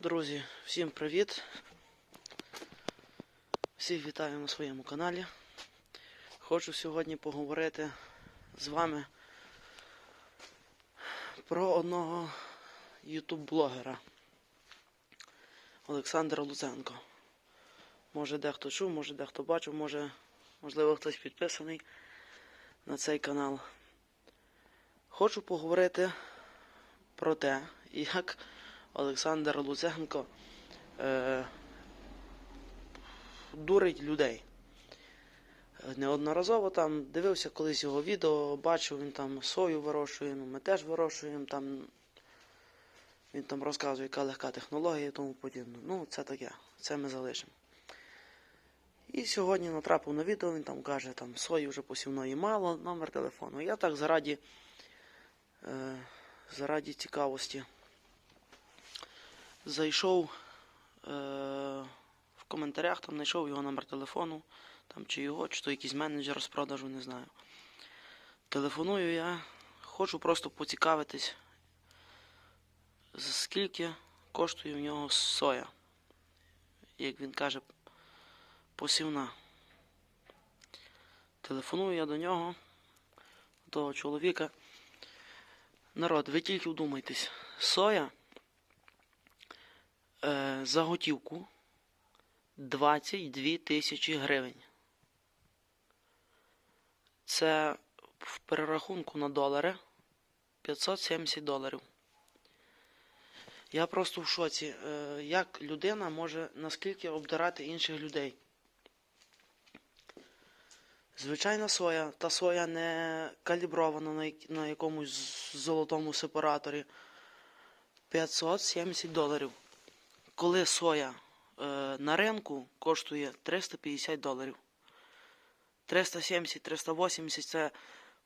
Друзі, всім привіт! Всіх вітаю на своєму каналі. Хочу сьогодні поговорити з вами про одного ютуб-блогера Олександра Луценко. Може дехто чув, може дехто бачив, може, можливо, хтось підписаний на цей канал. Хочу поговорити про те, як Олександр Луценко е, дурить людей. Неодноразово там дивився колись його відео, бачив, він там сою вирощує, ну ми теж вирощуємо там. Він там розказує, яка легка технологія і тому подібне. Ну, це таке, це ми залишимо. І сьогодні натрапив на відео, він там каже, там сої вже посівної мало, номер телефону. Я так зараді, е, зараді цікавості зайшов е, в коментарях, там знайшов його номер телефону, там чи його, чи то якийсь менеджер з продажу, не знаю. Телефоную я, хочу просто поцікавитись, скільки коштує в нього соя. Як він каже, посівна. Телефоную я до нього, до того чоловіка. Народ, ви тільки вдумайтесь, соя за готівку 22 тисячі гривень. Це в перерахунку на долари 570 доларів. Я просто в шоці, е, як людина може наскільки обдирати інших людей. Звичайна соя, та соя не калібрована на, на якомусь золотому сепараторі. 570 доларів. Коли соя е, на ринку коштує 350 доларів. 370-380 це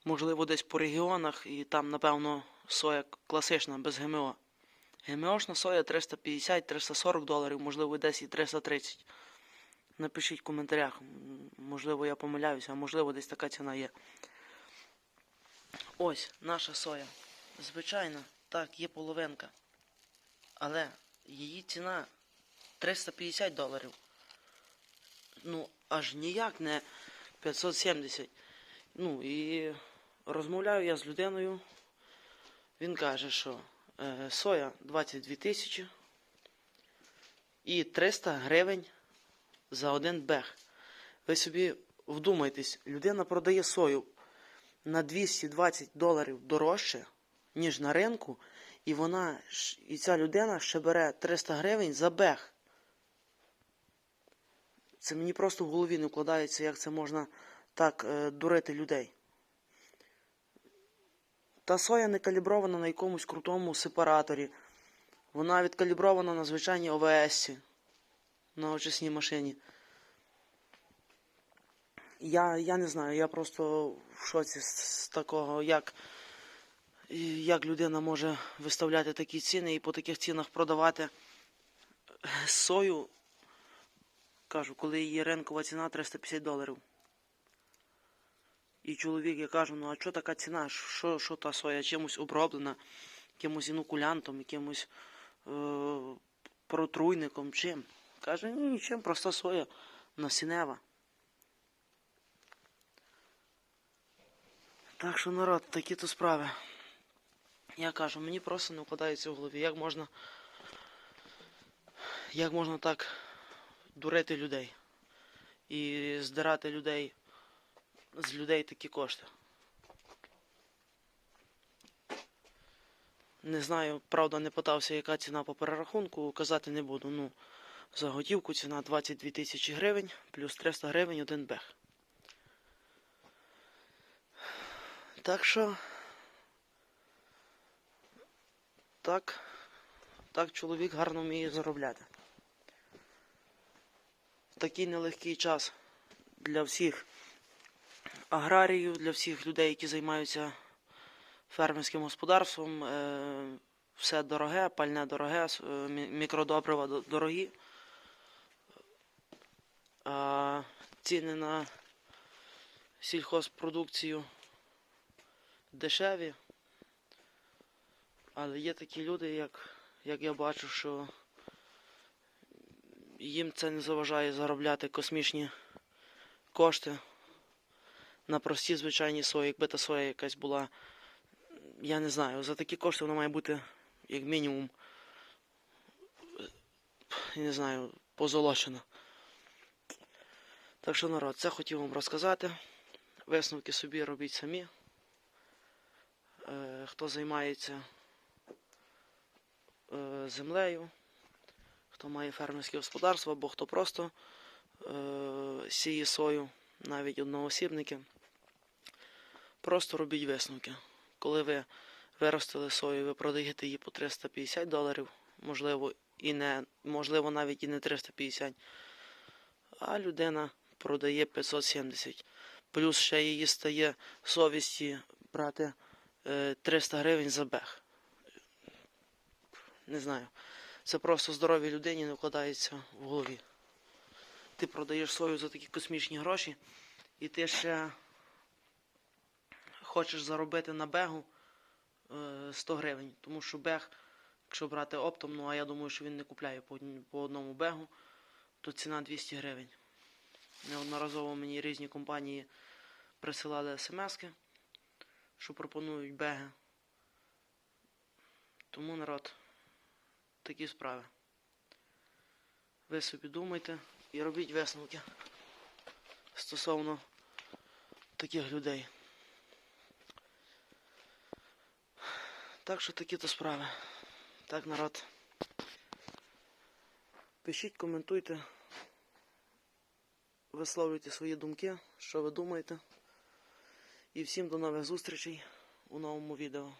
можливо десь по регіонах, і там, напевно, соя класична без ГМО. ГМОшна соя 350-340 доларів, можливо, десь і 330. Напишіть в коментарях. Можливо, я помиляюся, а можливо, десь така ціна є. Ось наша соя. Звичайно, так, є половинка. Але її ціна 350 доларів. Ну, аж ніяк не 570. Ну і розмовляю я з людиною. Він каже, що е, соя 22 тисячі і 300 гривень за один бег. Ви собі вдумайтесь, людина продає сою на 220 доларів дорожче, ніж на ринку, і вона і ця людина ще бере 300 гривень за бег. Це мені просто в голові не вкладається, як це можна так е, дурити людей. Та соя не калібрована на якомусь крутому сепараторі. Вона відкалібрована на звичайній ОВС на очисній машині. Я, я не знаю, я просто в шоці з, з такого, як, як людина може виставляти такі ціни і по таких цінах продавати сою. Кажу, коли її ринкова ціна 350 доларів. І чоловік, я кажу, ну а що така ціна? Що, що та соя чимось оброблена, якимось інокулянтом, якимось е, протруйником, чим? Каже, ні, нічим, проста соя насінева. Так що, народ, такі то справи. Я кажу, мені просто не вкладається в голові, як можна. Як можна так дурити людей і здирати людей з людей такі кошти. Не знаю, правда, не питався, яка ціна по перерахунку, казати не буду. Ну, за готівку ціна 22 тисячі гривень, плюс 300 гривень один бег. Так що. Так. Так чоловік гарно вміє заробляти. Такий нелегкий час для всіх аграріїв, для всіх людей, які займаються фермерським господарством. Е, все дороге, пальне дороге, е, мі- мікродобрива дорогі. А ціни на сільхозпродукцію дешеві. Але є такі люди, як, як я бачу, що їм це не заважає заробляти космічні кошти на прості звичайні сої, якби та соя якась була. Я не знаю, за такі кошти вона має бути як мінімум, я не знаю, позолочена. Так що, народ, це хотів вам розказати. Висновки собі робіть самі. Е, хто займається землею, хто має фермерське господарство, або хто просто е, сіє сою, навіть одноосібники. Просто робіть висновки. Коли ви виростили сою, ви продаєте її по 350 доларів, можливо, і не, можливо, навіть і не 350, а людина продає 570. Плюс ще її стає совісті брати е, 300 гривень за бег. Не знаю. Це просто здоровій людині не вкладається в голові. Ти продаєш сою за такі космічні гроші, і ти ще хочеш заробити на бегу е, 100 гривень. Тому що бег, якщо брати оптом, ну а я думаю, що він не купляє по, по одному бегу, то ціна 200 гривень. Неодноразово мені різні компанії присилали смски, що пропонують беги. Тому народ, такі справи. Ви собі думайте і робіть висновки стосовно таких людей. Так що такі то справи. Так, народ. Пишіть, коментуйте, висловлюйте свої думки, що ви думаєте. І всім до нових зустрічей у новому відео.